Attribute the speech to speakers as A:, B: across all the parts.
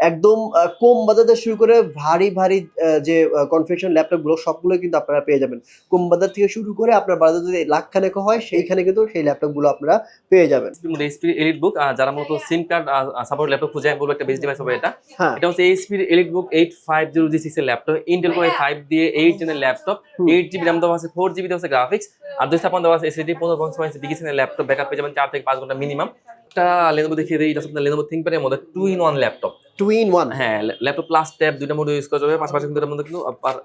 A: একদম আহ, কম বাজার শুরু করে ভারী ভারী যে কনফিউশন ল্যাপটপগুলো সবগুলো কিন্তু আপনারা পেয়ে যাবেন। কম বাজার থেকে শুরু করে আপনার বাজার যদি লাখ খানেক হয় সেইখানে কিন্তু সেই ল্যাপটপগুলো আপনারা পেয়ে যাবেন।
B: এইচপি এলিট বুক যারা মূলত সিম কার্ড সাপোর্ট ল্যাপটপ খুঁজে আমি বলব একটা বেস্ট ডিভাইস হবে এটা।
A: হ্যাঁ।
B: এটা হচ্ছে HP elite book eight five zero G six এর ল্যাপটপ ইন্টেল কোর ফাইভ দিয়ে এইট জেনের ল্যাপটপ। এইট জিবি র্যাম দেওয়া আছে ফোর জিবি দেওয়া আছে গ্রাফিক্স আর দুই স্থাপন দেওয়া আছে এসএসডি পনেরো পয়েন্ট ছয় বিগিসেনের ল্যাপটপ ব্যাকআপ পেয়ে যাবেন চার থেকে পাঁচ ঘণ্টা মিনিমাম একটা লেনোভো দেখিয়ে দিই এটা আপনার লেনোভো থিঙ্কপ্যাডের মধ্যে two in one laptop
A: two in one
B: হ্যাঁ ল্যাপটপ প্লাস ট্যাব দুইটা মোড ইউজ করা যাবে পাশাপাশি কিন্তু মধ্যে কিন্তু আপনার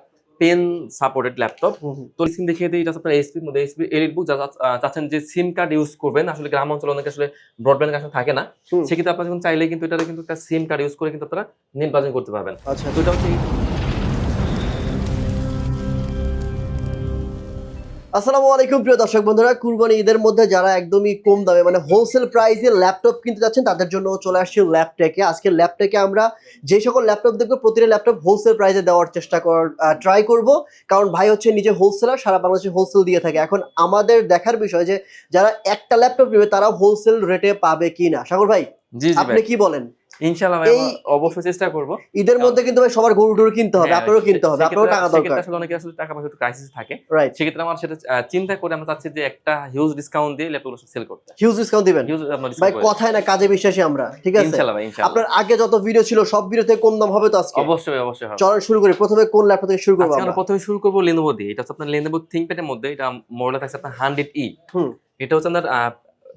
B: পেন সাপোর্টেড ল্যাপটপ তো স্ক্রিন দেখিয়ে দিই এটা আপনার মধ্যে এসপি এলিট বুক যারা চাচ্ছেন যে সিম কার্ড ইউজ করবেন আসলে গ্রাম অঞ্চলে অনেকে আসলে ব্রডব্যান্ড কানেকশন থাকে না। সেক্ষেত্রে আপনারা যখন চাইলে কিন্তু এটা কিন্তু একটা সিম কার্ড ইউজ করে কিন্তু আপনারা নেট বাজিং করতে পারবেন।
A: আচ্ছা।
B: তো এটা হচ্ছে
A: আসসালামু আলাইকুম প্রিয় দর্শক বন্ধুরা। কুরবানি ঈদের মধ্যে যারা একদমই কম দামে মানে হোলসেল প্রাইসে ল্যাপটপ কিনতে যাচ্ছেন তাদের জন্য চলে আসছি ল্যাপটেকে আজকে ল্যাপটেকে আমরা যে সকল ল্যাপটপ দেখব প্রতিটা ল্যাপটপ হোলসেল প্রাইসে দেওয়ার চেষ্টা কর ট্রাই করব। কারণ ভাই হচ্ছে নিজে হোলসেলার সারা বাংলাদেশে হোলসেল দিয়ে থাকে। এখন আমাদের দেখার বিষয় যে যারা একটা ল্যাপটপ নেবে তারা হোলসেল রেটে পাবে কিনা। সাগর ভাই আপনি কি বলেন?
B: ইনশাআল্লাহ ভাই অবশ্যই চেষ্টা করব।
A: ঈদের মধ্যে কিন্তু ভাই সবার গরু টরু কিনতে হবে
B: হ্যাঁ,
A: আপনারও কিনতে হবে আপনারও টাকা দরকার।
B: আসলে অনেকে আসলে টাকা পয়সা ক্রাইসিস থাকে।
A: রাইট
B: সেক্ষেত্রে আমার সেটা চিন্তা করে আমরা চাচ্ছি যে একটা হিউজ ডিসকাউন্ট দিয়ে ল্যাপটপগুলো সেল করতে।
A: হিউজ ডিসকাউন্ট দিবেন?
B: হিউজ আপনার
A: ভাই কথায় না কাজে বিশ্বাসী আমরা ঠিক আছে?
B: ইনশাআল্লাহ ভাই ইনশাআল্লাহ।
A: আপনার আগে যত ভিডিও ছিল সব ভিডিওতে কম দাম হবে তো আজকে?
B: অবশ্যই অবশ্যই হবে।
A: শুরু করি প্রথমে কোন ল্যাপটপ থেকে শুরু করব আমরা?
B: প্রথমে শুরু করব লেনোভো দিয়ে। এটা হচ্ছে আপনার লেনোভো থিঙ্কপ্যাডের মধ্যে এটা মডেল থাকছে আপনার হান্ড্রেড ই
A: হুম।
B: এটা হচ্ছে আপনার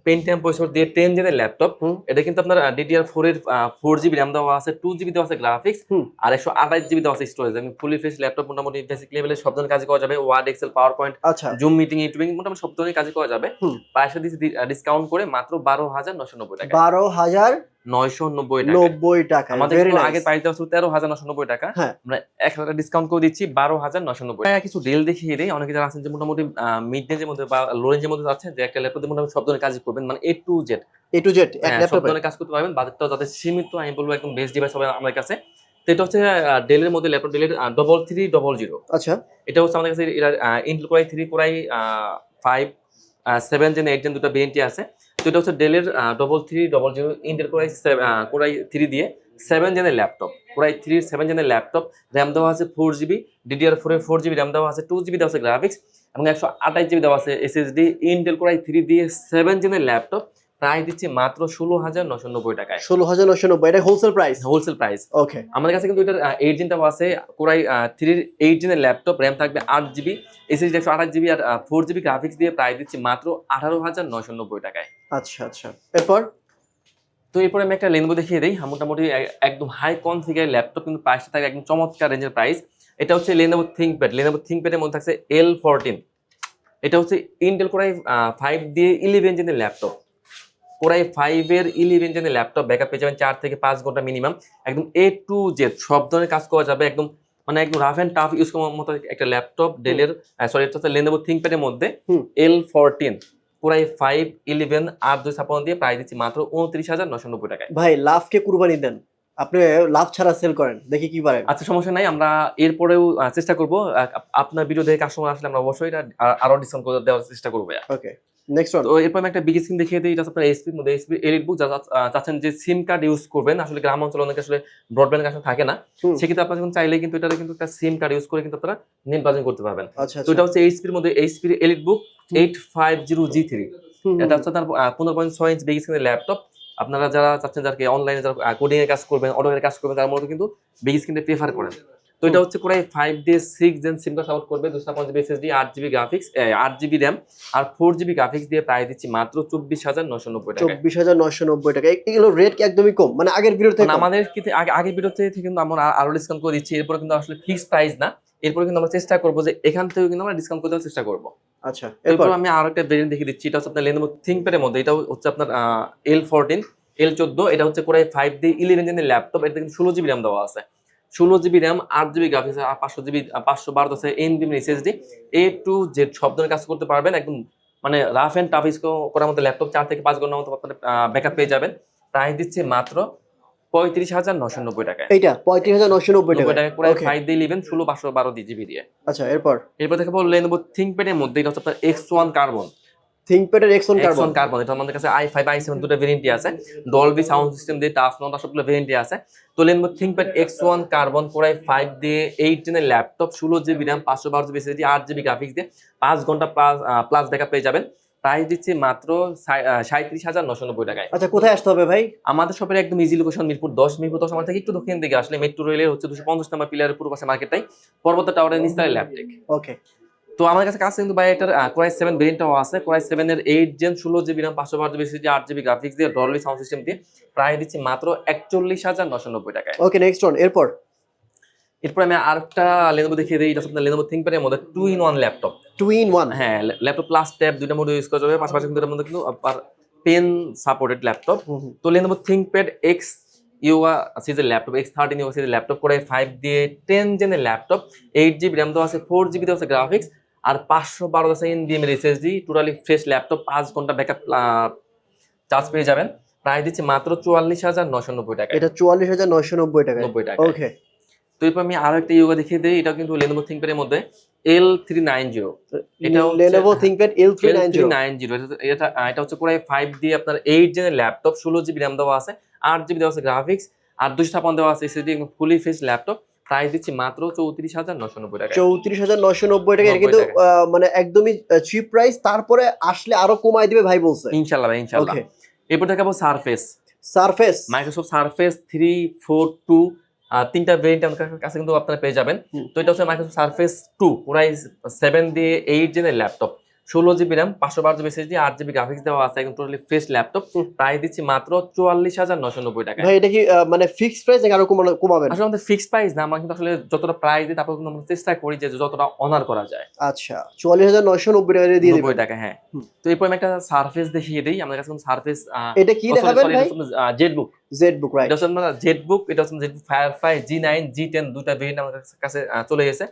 B: পেন্টিয়াম প্রসেসর দিয়ে টেন জেনের ল্যাপটপ এটা কিন্তু আপনার ডিডিআর ফোর এর ফোর জিবি র্যাম দেওয়া আছে টু জিবি দেওয়া আছে গ্রাফিক্স আর একশো আঠাশ জিবি দেওয়া আছে স্টোরেজ আমি ফুলি ফ্রেশ ল্যাপটপ মোটামুটি বেসিক লেভেলে সব ধরনের কাজ করা যাবে ওয়ার্ড এক্সেল পাওয়ার পয়েন্ট
A: আচ্ছা।
B: জুম মিটিং ইউটিউবিং মোটামুটি সব ধরনের কাজ করা যাবে। প্রাইসটা ডিসকাউন্ট করে মাত্র বারো হাজার নশো নব্বই টাকা
A: বারো হাজার
B: নয়শো নব্বই টাকা।
A: নব্বই
B: আমাদের আগে প্রাইস দেওয়া ছিল টাকা।
A: হ্যাঁ।
B: আমরা এক হাজার ডিসকাউন্ট করে দিচ্ছি বারো হাজার নশো নব্বই টাকা। কিছু ডিল দেখিয়ে দিই। অনেকে যারা আছেন যে মোটামুটি মিড রেঞ্জের মধ্যে বা লো রেঞ্জের মধ্যে যাচ্ছেন যে একটা ল্যাপটপ মোটামুটি সব ধরনের কাজ করবেন মানে A to Z
A: A to Z এক ল্যাপটপে
B: কাজ করতে পারবেন। বাজেটটাও যাদের সীমিত আমি বলব একদম বেস্ট ডিভাইস হবে আমাদের কাছে। তো এটা হচ্ছে ডেলের মধ্যে ল্যাপটপ ডেলের ডবল থ্রি ডবল জিরো
A: আচ্ছা।
B: এটা হচ্ছে আমাদের কাছে এটা Intel core i three core i five seven gen eight gen দুটো বিএনটি আছে। তো এটা হচ্ছে ডেলের double three double zero Intel core i core i three দিয়ে seven জেনের laptop core i three seven জেনের laptop RAM দেওয়া আছে ফোর জিবি ডিডিআর ফোরে ফোর জিবি র্যাম দেওয়া আছে টু জিবি দেওয়া আছে গ্রাফিক্স এবং একশো আঠাশ জিবি দেওয়া আছে SSD Intel core i three দিয়ে সেভেন জেনের ল্যাপটপ প্রাইস দিচ্ছি মাত্র ষোলো হাজার নশো নব্বই টাকায়।
A: ষোলো হাজার নশো নব্বই এটা wholesale price
B: wholesale price
A: okay
B: আমাদের কাছে কিন্তু এটার এইট জিনটাও আছে কোরাই থ্রির এইট জিনের ল্যাপটপ র্যাম থাকবে আট জিবি এসএসডি একশো আঠাশ জিবি আর ফোর জিবি গ্রাফিক্স দিয়ে প্রাইস দিচ্ছি মাত্র আঠারো হাজার নশো নব্বই টাকায়।
A: আচ্ছা আচ্ছা। এরপর?
B: তো এরপরে আমি একটা লেনবো দেখিয়ে দিই। মোটামুটি একদম হাই কনফিগার ল্যাপটপ কিন্তু প্রাইসটা থাকে একদম চমৎকার রেঞ্জের প্রাইস এটা হচ্ছে লেনোভো থিঙ্কপ্যাড লেনোভো থিঙ্কপ্যাডের মধ্যে থাকছে এল ফোরটিন এটা হচ্ছে ইন্টেল কোরাই ফাইভ দিয়ে ইলেভেন জেনের ল্যাপটপ কোরাই ফাইভের ইলেভেন জেনের ল্যাপটপ ব্যাকআপ পেয়ে যাবেন চার থেকে পাঁচ ঘণ্টা মিনিমাম একদম এ টু জেড সব ধরনের কাজ করা যাবে। একদম মানে একদম রাফ অ্যান্ড টাফ ইউজ করার মতো একটা ল্যাপটপ ডেলের সরি এটা হচ্ছে থিঙ্কপ্যাডের মধ্যে। এল ফোরটিন পুরাই ফাইভ ইলেভেন আট দুই ছাপ্পান্ন দিয়ে প্রায় দিচ্ছি মাত্র উনত্রিশ হাজার নশো নব্বই টাকায়।
A: ভাই লাভকে কুরবানি দেন। আপনি লাভ ছাড়া সেল করেন দেখি কি পারেন।
B: আচ্ছা সমস্যা নাই আমরা এরপরেও চেষ্টা করব। আপনার ভিডিও দেখে কাস্টমার আসলে আমরা অবশ্যই এটা আরও ডিসকাউন্ট করে দেওয়ার চেষ্টা করব।
A: ওকে নেক্সট ওয়ান
B: তো এরপর আমি একটা বিগ স্ক্রিন দেখিয়ে দিই এটা আপনার এইচপির মধ্যে এইচপি এলিট বুক যারা চাচ্ছেন যে সিম কার্ড ইউজ করবেন। আসলে গ্রাম অঞ্চলে অনেকে আসলে ব্রডব্যান্ড কানেকশন থাকে না। সেক্ষেত্রে আপনারা যখন চাইলে কিন্তু এটা কিন্তু একটা সিম কার্ড ইউজ করে কিন্তু আপনারা নেট বাজিং করতে পারবেন।
A: আচ্ছা
B: তো এটা হচ্ছে এইচপির মধ্যে এইচপির elite book eight five zero G three এটা হচ্ছে আপনার পনেরো পয়েন্ট ছয় ইঞ্চ বিগ স্ক্রিনের ল্যাপটপ আপনারা যারা চাচ্ছেন যারা অনলাইনে যারা কোডিং এর কাজ করবেন অটো এর কাজ করবেন তার মধ্যে কিন্তু বিগ স্ক্রিনটা প্রেফার করেন। তো এটা হচ্ছে প্রায় ফাইভ ডে সিক্স জেন সিম সাপোর্ট করবে দুশো পঞ্চাশ এসএসডি আট জিবি গ্রাফিক্স আট জিবি র্যাম আর ফোর জিবি গ্রাফিক্স দিয়ে প্রায় দিচ্ছি মাত্র চব্বিশ হাজার নশো নব্বই টাকা।
A: চব্বিশ হাজার নশো নব্বই টাকা। এগুলো রেট কি একদমই কম? মানে আগের থেকে
B: মানে আমাদের কিন্তু আগে আগের থেকে কিন্তু আমরা আর- ডিসকাউন্ট করে দিচ্ছি এরপরে কিন্তু আসলে ফিক্স প্রাইস না। এরপরে কিন্তু আমরা চেষ্টা করব যে এখান থেকে কিন্তু আমরা ডিসকাউন্ট করে দেওয়ার চেষ্টা করব।
A: আচ্ছা এরপর
B: আমি আরও একটা ভেরিয়েন্ট দেখিয়ে দিচ্ছি এটা হচ্ছে আপনার লেনোভো থিঙ্কপ্যাডের মধ্যে এটা হচ্ছে আপনার এল ফোরটিন এল চোদ্দ এটা হচ্ছে কোরাই ফাইভ ডি ইলেভেন জেনের ল্যাপটপ এটা কিন্তু ষোলো জিবি র্যাম দেওয়া আছে। ষোলো জিবি র্যাম আট জিবি গ্রাফিক্স আর পাঁচশো জিবি পাঁচশো বারো আছে এন বিএম এসএসডি এ টু জেড সব ধরনের কাজ করতে পারবেন একদম মানে রাফ অ্যান্ড টাফ ইউজ করার মতো ল্যাপটপ চার থেকে পাঁচ ঘণ্টার মতো আপনার ব্যাকআপ পেয়ে যাবেন। প্রাইস দিচ্ছে মাত্র পঁয়ত্রিশ হাজার নশো নব্বই টাকায়।
A: এইটা পঁয়ত্রিশ হাজার নশো নব্বই টাকা
B: টাকা ফাইভ দিয়ে ষোলো পাঁচশো বারো জিবি দিয়ে
A: আচ্ছা এরপর?
B: এরপর দেখে বললেন থিঙ্কপ্যাডের মধ্যে এটা হচ্ছে আপনার এক্স ওয়ান কার্বন
A: থিঙ্কপ্যাডের এক্সন কার্বন
B: কার্বন এটা আমাদের কাছে আই ফাইভ আই সেভেন দুটো ভেরিয়েন্টই আছে। ডলবি সাউন্ড সিস্টেম দিয়ে টাফ নট সবগুলো ভেরিয়েন্টই আছে। তো X one carbon core i five দিয়ে ল্যাপটপ ষোলো জিবি র্যাম পাঁচশো বারো জিবি এসএসডি আট জিবি গ্রাফিক্স দিয়ে পাঁচ ঘণ্টা প্লাস প্লাস ব্যাকআপ পেয়ে যাবেন। প্রাইস দিচ্ছি মাত্র সাঁত্রিশ হাজার নশো নব্বই টাকায়।
A: আচ্ছা কোথায় আসতে হবে ভাই?
B: আমাদের শপের একদম ইজি লোকেশন মিরপুর দশ মিরপুর দশ আমার থেকে একটু দক্ষিণ দিকে আসলে মেট্রো রেলের হচ্ছে দুশো পঞ্চাশ নাম্বার পিলারের পূর্ব পাশে মার্কেটটাই পর্বত টাওয়ারের নিচতলায় ল্যাপটেক
A: ওকে
B: তো আমার কাছে কাছে কিন্তু ভাই এটার কোরাই সেভেন ভেরিয়েন্টটাও আছে। কোরাই সেভেন এর এইট জেন ষোলো জিবি রাম পাঁচশো বারো জিবি এসএসডি আট জিবি গ্রাফিক্স দিয়ে ডলবি সাউন্ড সিস্টেম দিয়ে প্রায় দিচ্ছি মাত্র একচল্লিশ হাজার নশো নব্বই টাকায়।
A: ওকে নেক্সট ওয়ান এরপর?
B: এরপর আমি আরেকটা লেনোভো দেখিয়ে দিই এটা আপনার লেনোভো থিঙ্কপ্যাডের মধ্যে two in one laptop
A: two in one
B: হ্যাঁ ল্যাপটপ প্লাস ট্যাব দুইটা মোড ইউজ করা যাবে পাশাপাশি কিন্তু এটার মধ্যে কিন্তু পেন সাপোর্টেড ল্যাপটপ তো লেনোভো থিঙ্কপ্যাড এক্স ইউয়া সিজের ল্যাপটপ এক্স থার্টিন ইউয়া সিজের ল্যাপটপ করে ফাইভ দিয়ে টেন জেনের ল্যাপটপ এইট জিবি র্যাম দেওয়া আছে ফোর জিবি দেওয়া আছে গ্রাফিক্স আর পাঁচশো বারো দশ এনবিএম এর এসএসডি টোটালি ফ্রেশ ল্যাপটপ পাঁচ ঘণ্টা ব্যাকআপ চার্জ পেয়ে যাবেন। প্রায় দিচ্ছি মাত্র চুয়াল্লিশ হাজার নশো নব্বই টাকা
A: এটা চুয়াল্লিশ হাজার নয়শো নব্বই টাকা
B: নব্বই টাকা
A: ওকে
B: তো এরপর আমি আরও একটা ইয়োগা দেখিয়ে দিই এটা কিন্তু লেনোভো থিঙ্কপ্যাডের মধ্যে এল থ্রি নাইন জিরো এটা
A: Lenovo ThinkPad L three nine zero
B: nine zero এটা এটা হচ্ছে পুরো ফাইভ দিয়ে আপনার এইট জেনের ল্যাপটপ ষোলো জিবি র্যাম দেওয়া আছে আট জিবি দেওয়া আছে গ্রাফিক্স আর দুশো ছাপান্ন দেওয়া আছে SSD fully fresh laptop price দিচ্ছি মাত্র চৌত্রিশ হাজার নশো নব্বই টাকা
A: চৌত্রিশ হাজার নয়শো নব্বই টাকা কিন্তু মানে একদমই চিপ প্রাইস তারপরে আসলে আরও কমাই দিবে ভাই বলছে।
B: ইনশাল্লাহ ভাই ইনশাল্লাহ এরপর দেখাবো Surface
A: Surface
B: Microsoft Surface three four two তিনটা ভেরিয়েন্ট আমাদের কাছে কিন্তু আপনারা পেয়ে যাবেন। তো এটা হচ্ছে মাইক্রোসফট সারফেস টু পুরাই সেভেন দিয়ে এইট জেনের ল্যাপটপ ষোলো জিবি র্যাম পাঁচশো বারো জিবি এসএসডি আট জিবি গ্রাফিক্স দেওয়া আছে একদম টোটালি ফ্রেশ ল্যাপটপ। প্রাইস দিচ্ছি মাত্র চুয়াল্লিশ হাজার নশো নব্বই টাকা
A: ভাই এটা কি মানে ফিক্সড প্রাইস নাকি আরও কমানো কমাবেন?
B: আসলে আমাদের ফিক্সড প্রাইস না আমরা কিন্তু আসলে যতটা প্রাইস দিই তারপর কিন্তু আমরা চেষ্টা করি যে যতটা অনার করা যায়।
A: আচ্ছা চুয়াল্লিশ হাজার নয়শো নব্বই টাকা দিয়ে
B: নব্বই টাকা হ্যাঁ। তো এরপর আমি একটা সার্ফেস দেখিয়ে দিই আমাদের কাছে সার্ফেস
A: এটা কি দেখাবেন ভাই?
B: Z book
A: Z book right
B: এটা হচ্ছে জেড বুক এটা হচ্ছে Z book Firefly G nine G ten দুটা ভেরিয়েন্ট আমাদের কাছে চলে গেছে।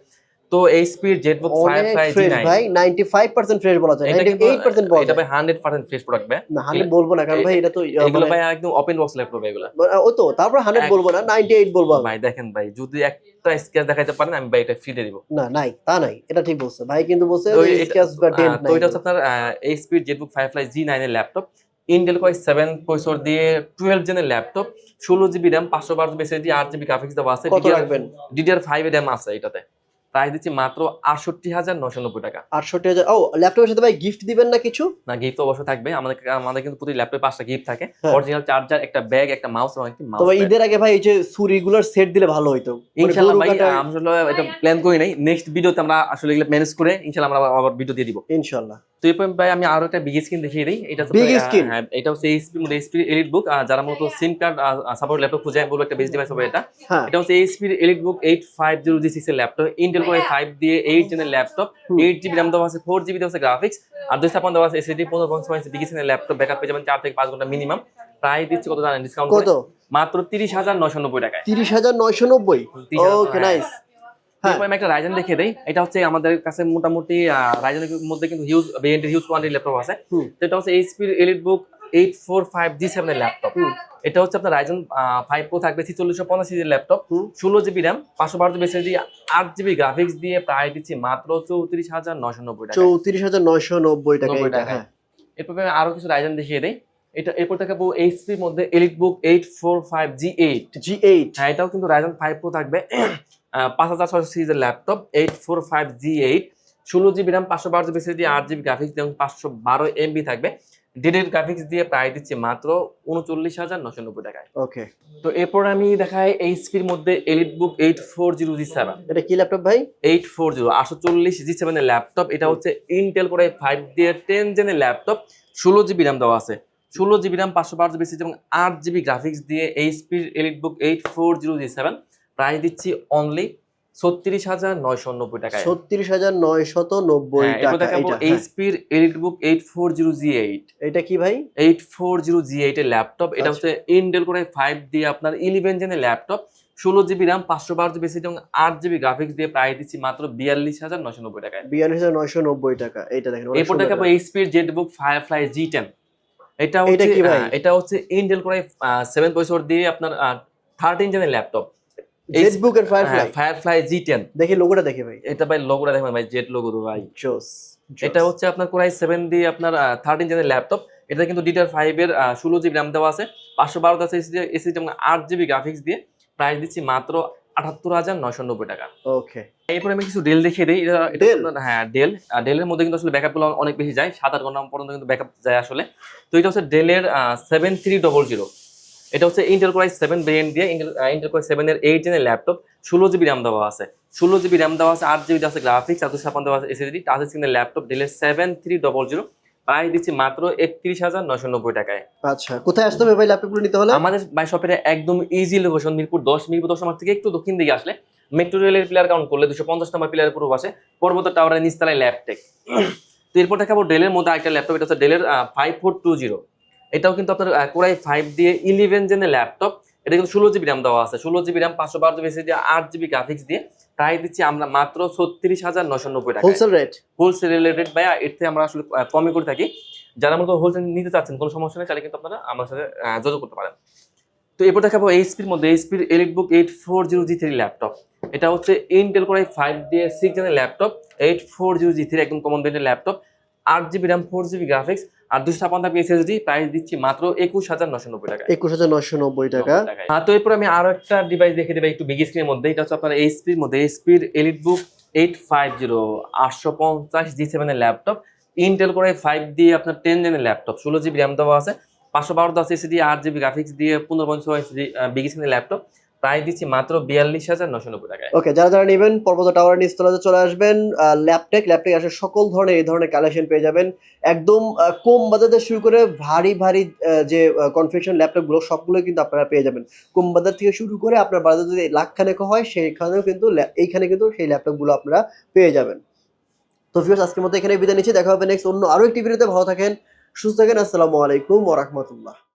B: তো এই স্পিড জেড বুক
A: অনেক
B: ফায়ারফ্লাই জি
A: ফ্রেশ
B: নাইন
A: ভাই 95% ফ্রেশ বলা যায়।
B: এটা কিন্তু
A: 98% বলা
B: এটা ভাই হান্ড্রেড পার্সেন্ট ফ্রেশ প্রোডাক্ট ভাই।
A: না 100 বলব না কারণ ভাই এটা তো
B: এগুলো
A: মানে-
B: ভাই একদম ওপেন বক্স ল্যাপটপ এগুলো।
A: ও তো তারপর 100 বলব না 98 বলব
B: ভাই দেখেন ভাই যদি একটা স্কেচ দেখাইতে পারেন আমি ভাই এটা ফ্রিতে দিব।
A: না নাই তা নাই এটা ঠিক বলছে। ভাই কিন্তু বলছে
B: এটা-
A: বা ডেন্ট
B: আহ, তো এটা হচ্ছে আপনার এই স্পিড জেটবুক ফায়ারফ্লাই জি নাইনের laptop Intel core i seven processor দিয়ে টুয়েলভ জেনের ল্যাপটপ ষোলো জিবি র্যাম পাঁচশো বারো জিবি এসএসডি আট জিবি গ্রাফিক্স দেওয়া আছে। ডিডিআর ফাইভ এর র্যাম আছে এটাতে। প্রাইস দিচ্ছি মাত্র আটষট্টি হাজার নশো নব্বই টাকা।
A: 68000 ও ল্যাপটপের সাথে ভাই গিফট দিবেন না কিছু?
B: না গিফট অবশ্যই থাকবে। আমাদের আমাদের কিন্তু প্রতি ল্যাপটপে পাঁচটা গিফট থাকে।
A: হ্যাঁ।
B: অরিজিনাল চার্জার একটা ব্যাগ একটা মাউস এবং একটি মাউস
A: তবে ঈদের আগে ভাই এই যে ছুরিগুলোর সেট দিলে ভালো হইতো। মানে
B: ইনশাআল্লাহ ভাই আমরা এটা প্ল্যান করি নাই। নেক্সট ভিডিওতে আমরা আসলে এগুলো ম্যানেজ করে ইনশাআল্লাহ আমরা আবার ভিডিও দিয়ে দিব।
A: ইনশাআল্লাহ।
B: তো এরপর ভাই আমি আরও একটা বিগ স্ক্রিন দেখিয়ে দিই। এটা আপনার,
A: screen?
B: হ্যাঁ এটা হচ্ছে এইচপি মধ্যে এইচপি এলিট বুক যারা মূলত সিম কার্ড সাপোর্ট ল্যাপটপ খুঁজে আমি বলব একটা বেস্ট ডিভাইস হবে এটা।
A: হ্যাঁ।
B: এটা হচ্ছে HP elite book eight five zero G six এর ল্যাপটপ ইন্টেল কোর ফাইভ দিয়ে এইট জেনের ল্যাপটপ এইট জিবি র্যাম দেওয়া আছে ফোর জিবি দেওয়া আছে গ্রাফিক্স আর দুই ছাপান্ন দেওয়া আছে এসএসডি পনেরো পঞ্চাশ স্ক্রিনের ল্যাপটপ ব্যাকআপ পেয়ে যাবেন চার থেকে পাঁচ ঘণ্টা মিনিমাম প্রায় দিচ্ছে কত জানেন? ডিসকাউন্ট
A: কত?
B: মাত্র তিরিশ হাজার নশো নব্বই টাকায়।
A: 30990
B: 30,990
A: ওকে নাইস হ্যাঁ।
B: আমি একটা রাইজেন দেখিয়ে দেই। এটা হচ্ছে আমাদের কাছে মোটামুটি রাইজেনের মধ্যে কিন্তু হিউজ ভেরিয়েন্টের হিউজ কোয়ান্টিটি ল্যাপটপ আছে। তো এটা হচ্ছে এইচপির elite book eight four five G সেভেনের ল্যাপটপ। এটা হচ্ছে আপনার রাইজন ফাইভ প্রো থাকবে ছিচল্লিশশো পঞ্চাশ সিজির ল্যাপটপ। ষোলো জিবি র্যাম পাঁচশো বারো জিবি এসএসডি আট জিবি গ্রাফিক্স দিয়ে প্রায় দিচ্ছি মাত্র চৌত্রিশ হাজার নশো নব্বই টাকা
A: 34990 টাকা
B: 90
A: এটা
B: টাকা।
A: হ্যাঁ।
B: এরপর আমি আরও কিছু রাইজন দেখিয়ে দেই। এটা এরপর দেখাবো এইচপির মধ্যে elite book eight four five G eight
A: G8
B: হ্যাঁ এটাও কিন্তু রাইজন ফাইভ প্রো থাকবে। পাঁচ হাজার ছয়শো সিরিজের laptop eight four five G eight ষোলো জিবি র্যাম পাঁচশো বারো জিবি এসএসডি আট জিবি গ্রাফিক্স এবং পাঁচশো বারো এমবি থাকবে। ডিডেড গ্রাফিক্স দিয়ে প্রায় দিচ্ছে মাত্র উনচল্লিশ হাজার নশো নব্বই টাকায়।
A: ওকে
B: তো এরপর আমি দেখাই এইচপির মধ্যে elite book eight four zero G seven
A: এটা কি ল্যাপটপ ভাই?
B: এইট ফোর জিরো আটশো চল্লিশ জি সেভেনের ল্যাপটপ এটা হচ্ছে ইন্টেল করে ফাইভ দিয়ে টেন জেনের ল্যাপটপ ষোলো জিবি র্যাম দেওয়া আছে। ষোলো জিবি র্যাম পাঁচশো বারো জিবি এবং আট জিবি গ্রাফিক্স দিয়ে এইচপির elite book eight four zero G seven price দিচ্ছি অনলি ছত্রিশ হাজার নয়শো নব্বই টাকায়।
A: 36990
B: হ্যাঁ, এরপর
A: টাকা
B: দেখাবো।
A: এটা হ্যাঁ।
B: এইচপির elite book eight four zero G eight
A: এটা কি ভাই?
B: Eight four zero G eight এর ল্যাপটপ এটা
A: আচ্ছা।
B: হচ্ছে ইন্টেল করে ফাইভ দিয়ে আপনার ইলেভেন জেনের ল্যাপটপ ষোলো জিবি র্যাম পাঁচশো বারো জিবি এবং আট জিবি গ্রাফিক্স দিয়ে প্রায় দিচ্ছি মাত্র বিয়াল্লিশ হাজার নয়শো নব্বই টাকায়।
A: 42990 টাকা এটা দেখেন
B: এরপর দেখাবো। এইচপির জেটবুক ফায়ারফ্লাই জি টেন এটা হচ্ছে
A: ভাই?
B: এটা হচ্ছে ইন্টেল করে সেভেন পয়সর দিয়ে আপনার থার্টিন জেনের ল্যাপটপ
A: জেটবুক এর ফায়ারফ্লাই
B: ফায়ারফ্লাই জি টেন
A: দেখি লোগোটা দেখি ভাই।
B: এটা ভাই লোগোটা ভাই জেট লোগো তো ভাই।
A: জোস
B: এটা হচ্ছে আপনার কোরাই দিয়ে আপনার থার্টিন জেনের ল্যাপটপ এটা কিন্তু ডিটার এর ষোলো জিবি র্যাম দেওয়া আছে। পাঁচশো বারো আছে এসিডি এবং আট জিবি গ্রাফিক্স দিয়ে প্রাইস দিচ্ছি মাত্র আটাত্তর হাজার নয়শো নব্বই টাকা।
A: ওকে
B: এরপরে আমি কিছু ডেল দেখিয়ে দিই। এটা হ্যাঁ ডেল ডেলের মধ্যে কিন্তু আসলে ব্যাকআপগুলো অনেক বেশি যায়। সাত আট ঘণ্টা পর্যন্ত কিন্তু ব্যাকআপ যায় আসলে। তো এটা হচ্ছে ডেলের সেভেন থ্রি ডবল জিরো এটা হচ্ছে Intel core i seven variant দিয়ে Intel Intel core i seven এর এইট জেনের ল্যাপটপ ষোলো জিবি র্যাম দেওয়া আছে। ষোলো জিবি র্যাম দেওয়া আছে আট জিবি আছে গ্রাফিক্স আর দুশো দেওয়া আছে এসএসডি টাচ স্ক্রিনের ল্যাপটপ ডেলের seven three double zero price দিচ্ছি মাত্র একত্রিশ হাজার নয়শো নব্বই টাকায়।
A: আচ্ছা কোথায় আসতে হবে ভাই ল্যাপটপগুলো নিতে হলে?
B: আমাদের বাই শপের একদম ইজি লোকেশন মিরপুর দশ মিরপুর দশ আমার থেকে একটু দক্ষিণ দিকে আসলে মেট্রো রেলের প্লেয়ার কাউন্ট করলে দুশো পঞ্চাশ নম্বর প্লেয়ার পূর্ব পাশে পর্বত টাওয়ারের নিচতলায় ল্যাপটেক তো এরপর দেখাবো ডেলের মধ্যে একটা ল্যাপটপ এটা হচ্ছে ডেলের ফাইভ ফোর টু জিরো এটাও কিন্তু আপনার কোরাই ফাইভ দিয়ে ইলেভেন জেনের ল্যাপটপ এটা কিন্তু ষোলো জিবি র্যাম দেওয়া আছে। ষোলো জিবি র্যাম পাঁচশো বারো জিবি দিয়ে আট জিবি গ্রাফিক্স দিয়ে প্রায় দিচ্ছি আমরা মাত্র ছত্রিশ হাজার নশো নব্বই টাকা
A: হোলসেল রেট
B: হোলসেল এর থেকে আমরা আসলে কমই করে থাকি। যারা মূলত হোলসেল নিতে চাচ্ছেন কোনো সমস্যা নেই তাহলে কিন্তু আপনারা আমার সাথে যোগাযোগ করতে পারেন। তো এরপর দেখাবো এইচপির মধ্যে এইচপির elite book eight four zero G three laptop এটা হচ্ছে ইন্টেল কোরাই ফাইভ দিয়ে six জেনের laptop eight four zero G three একদম কমন ব্র্যান্ডের ল্যাপটপ আট GB RAM four GB graphics আর দুশো ছাপান্ন এসএসডি প্রাইস দিচ্ছি মাত্র একুশ হাজার নশো নব্বই টাকা
A: একুশ হাজার নয়শো নব্বই টাকা।
B: হ্যাঁ তো এরপর আমি আরও একটা ডিভাইস দেখে দেবো একটু বিগ স্ক্রিনের মধ্যে। এটা হচ্ছে আপনার এইচপির মধ্যে এইচপির elite book eight five zero আটশো পঞ্চাশ জি সেভেনের ল্যাপটপ ইন্টেল করে ফাইভ দিয়ে আপনার টেন জেনের ল্যাপটপ ষোলো জিবি র্যাম দেওয়া আছে। পাঁচশো বারো দশ এসিডি আট জিবি গ্রাফিক্স দিয়ে পনেরো পঞ্চাশ বিগ স্ক্রিনের ল্যাপটপ প্রাইস দিচ্ছি মাত্র বিয়াল্লিশ হাজার নশো নব্বই টাকায়।
A: ওকে যারা যারা নেবেন, পর্বত টাওয়ার নিচতলাতে চলে আসবেন ল্যাপটেক ল্যাপটেক আসে সকল ধরনের, এই ধরনের কালেকশন পেয়ে যাবেন। একদম কম বাজারে শুরু করে ভারী ভারী যে কনফিউশন ল্যাপটপগুলো সবগুলো কিন্তু আপনারা পেয়ে যাবেন। কম বাজার থেকে শুরু করে আপনার বাজার যদি লাখ খানেক হয়, সেইখানেও কিন্তু এইখানে কিন্তু সেই ল্যাপটপগুলো আপনারা পেয়ে যাবেন। তো ভিউয়ার্স আজকের মতো এখানে বিদায় নিচ্ছি। দেখা হবে নেক্সট অন্য আরও একটি ভিডিওতে ভালো থাকেন, সুস্থ থাকেন। আসসালামু আলাইকুম ওয়া রাহমাতুল্লাহ।